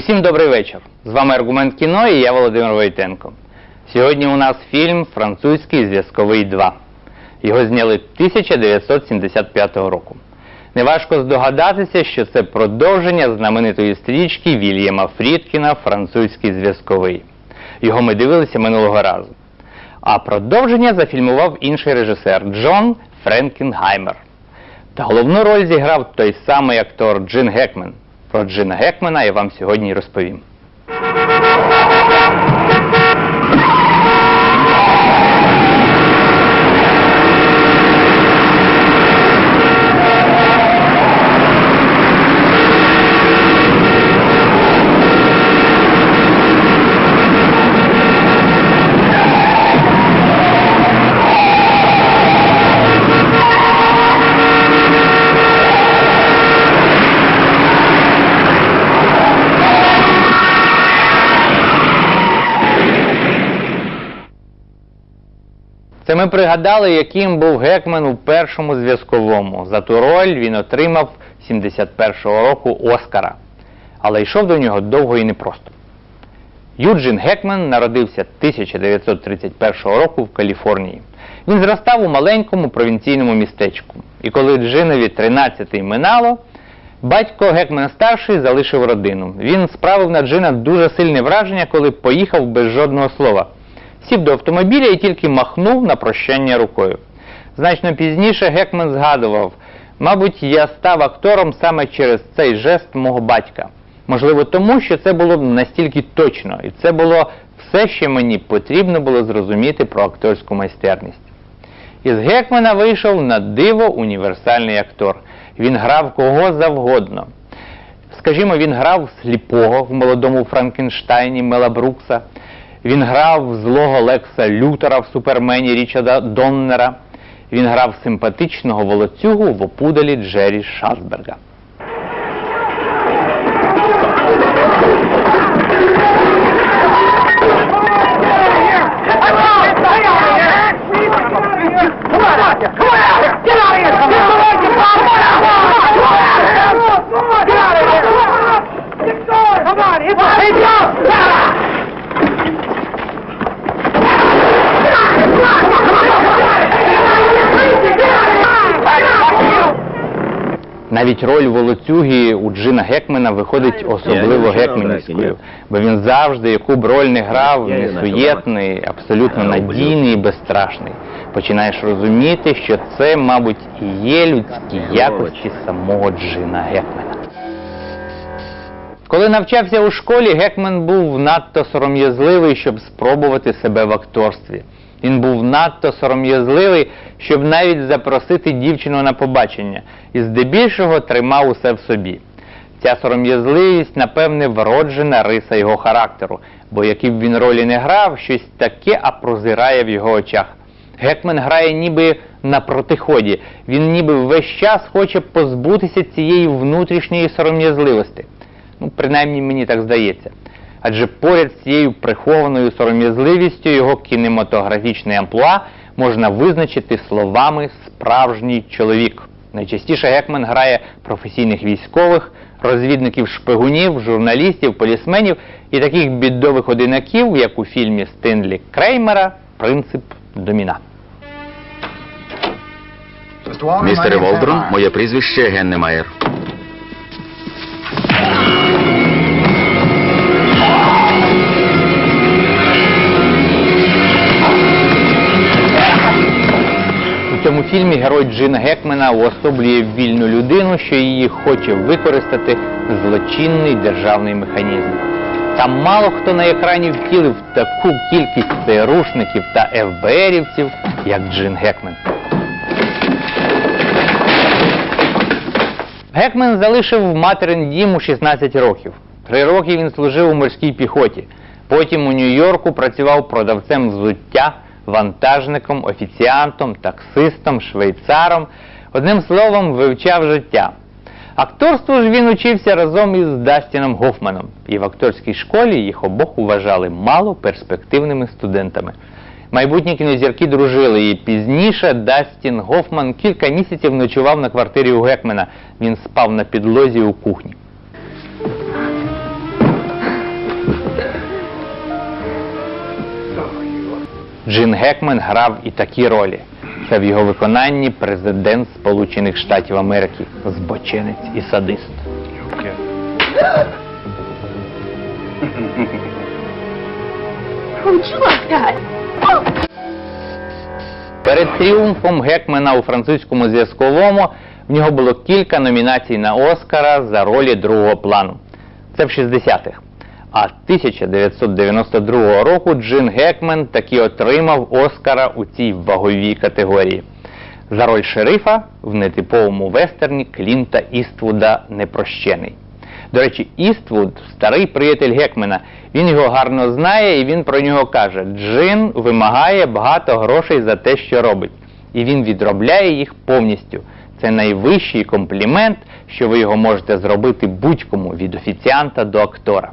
Усім добрий вечір. З вами Аргумент кіно і я Володимир Войтенко. Сьогодні у нас фільм Французький зв'язковий 2. Його зняли 1975 року. Неважко здогадатися, що це продовження знаменитої стрічки Вільяма Фрідкіна Французький зв'язковий. Його ми дивилися минулого разу. А продовження зафільмував інший режисер Джон Френкінгаймер. Та головну роль зіграв той самий актор Джин Гекмен. Про Джина Гекмана я вам сьогодні розповім. Це ми пригадали, яким був Гекмен у першому зв'язковому. За ту роль він отримав 71-го року Оскара. Але йшов до нього довго і непросто. Юджин Гекмен народився 1931 року в Каліфорнії. Він зростав у маленькому провінційному містечку. І коли Джинові 13-й минало, батько Гекмен старший залишив родину. Він справив на Джина дуже сильне враження, коли поїхав без жодного слова. Сів до автомобіля і тільки махнув на прощання рукою. Значно пізніше Гекмен згадував, мабуть, я став актором саме через цей жест мого батька. Можливо, тому що це було настільки точно, і це було все, що мені потрібно було зрозуміти про акторську майстерність. Із Гекмена вийшов на диво універсальний актор. Він грав кого завгодно. Скажімо, він грав сліпого в молодому Франкенштайні Мела Брукса. Він грав злого Лекса Лютера в супермені Річарда Доннера. Він грав симпатичного волоцюгу в опудалі Джері Шасберга. Навіть роль волоцюги у Джина Гекмена виходить особливо гекменівською, бо він завжди, яку б роль не грав, несуєтний, абсолютно надійний і безстрашний. Починаєш розуміти, що це, мабуть, і є людські якості самого Джина Гекмена. Коли навчався у школі, Гекмен був надто сором'язливий, щоб спробувати себе в акторстві. Він був надто сором'язливий, щоб навіть запросити дівчину на побачення, і здебільшого тримав усе в собі. Ця сором'язливість, напевне, вроджена риса його характеру, бо які б він ролі не грав, щось таке апрозирає в його очах. Гекмен грає ніби на протиході, він ніби весь час хоче позбутися цієї внутрішньої сором'язливості. Ну, принаймні мені так здається. Адже поряд з цією прихованою сором'язливістю його кінематографічний амплуа можна визначити словами справжній чоловік. Найчастіше Гекмен грає професійних військових, розвідників шпигунів, журналістів, полісменів і таких бідових одинаків, як у фільмі Стенлі Креймера Принцип доміна. Містере Волдрон, моє прізвище Геннемаєр. Фільмі герой Джина Гекмена уособлює вільну людину, що її хоче використати злочинний державний механізм. Там мало хто на екрані втілив таку кількість ЦРУшників та ФБРівців, як Джин Гекмен. Гекмен залишив материн дім у 16 років. Три роки він служив у морській піхоті. Потім у Нью-Йорку працював продавцем взуття, вантажником, офіціантом, таксистом, швейцаром. Одним словом, вивчав життя. Акторству ж він учився разом із Дастіном Гофманом, і в акторській школі їх обох вважали мало перспективними студентами. Майбутні кінозірки дружили, і пізніше Дастін Гофман кілька місяців ночував на квартирі у Гекмена. Він спав на підлозі у кухні. Джин Гекмен грав і такі ролі. Це в його виконанні президент Сполучених Штатів Америки, збочинець і садист. Who'd you like that? Перед тріумфом Гекмена у французькому зв'язковому в нього було кілька номінацій на Оскара за ролі другого плану. Це в 60-х. А 1992 року Джин Гекмен таки отримав Оскара у цій ваговій категорії за роль шерифа в нетиповому вестерні Клінта Іствуда Непрощений. До речі, Іствуд старий приятель Гекмена. Він його гарно знає і він про нього каже: Джин вимагає багато грошей за те, що робить, і він відробляє їх повністю. Це найвищий комплімент, що ви його можете зробити будь-кому від офіціанта до актора.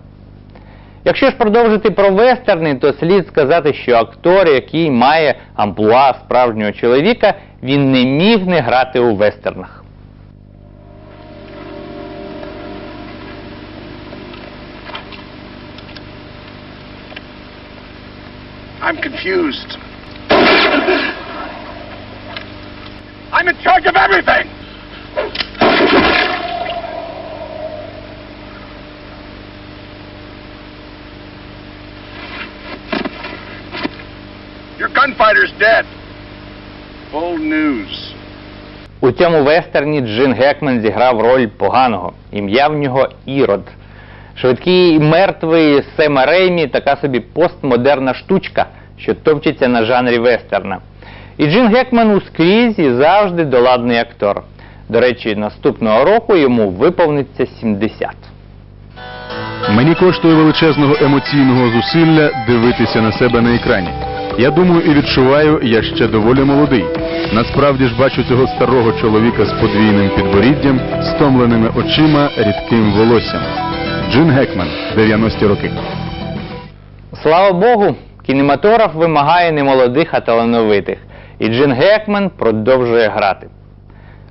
Якщо ж продовжити про вестерни, то слід сказати, що актор, який має амплуа справжнього чоловіка, він не міг не грати у вестернах. I'm confused. I'm in charge of everything! Your gunfighter's dead. Old news. У цьому вестерні Джин Гекмен зіграв роль поганого. Ім'я в нього Ірод. Швидкий мертвий Сема Реймі така собі постмодерна штучка, що топчеться на жанрі вестерна. І Джин Гекмен ускрізь і завжди доладний актор. До речі, наступного року йому виповниться 70. Мені коштує величезного емоційного зусилля дивитися на себе на екрані. Я думаю і відчуваю, я ще доволі молодий. Насправді ж бачу цього старого чоловіка з подвійним підборіддям, стомленими очима, рідким волоссям. Джин Гекман, 90-ті роки. Слава Богу, кінематограф вимагає не молодих, а талановитих. І Джин Гекмен продовжує грати.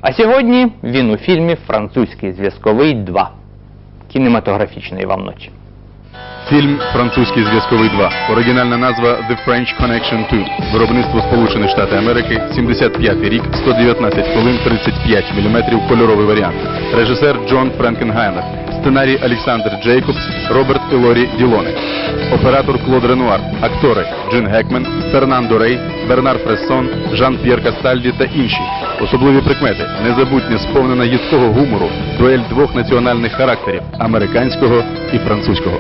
А сьогодні він у фільмі Французький зв'язковий 2. Кінематографічної вам ночі. Фільм Французький зв'язковий 2. Оригінальна назва The French Connection 2. Виробництво Сполучені Штати Америки. 75 рік, 119 хвилин, 35 мм, кольоровий варіант. Режисер Джон Френкенгаймер. Сценарій Олександр Джейкобс, Роберт і Лорі Ділоне. Оператор Клод Ренуар. Актори Джин Гекмен, Фернандо Рей, Бернар Фрессон, Жан-П'єр Кастальді та інші. Особливі прикмети. Незабутнє сповнена їдкого гумору. Дуель двох національних характерів американського і французького.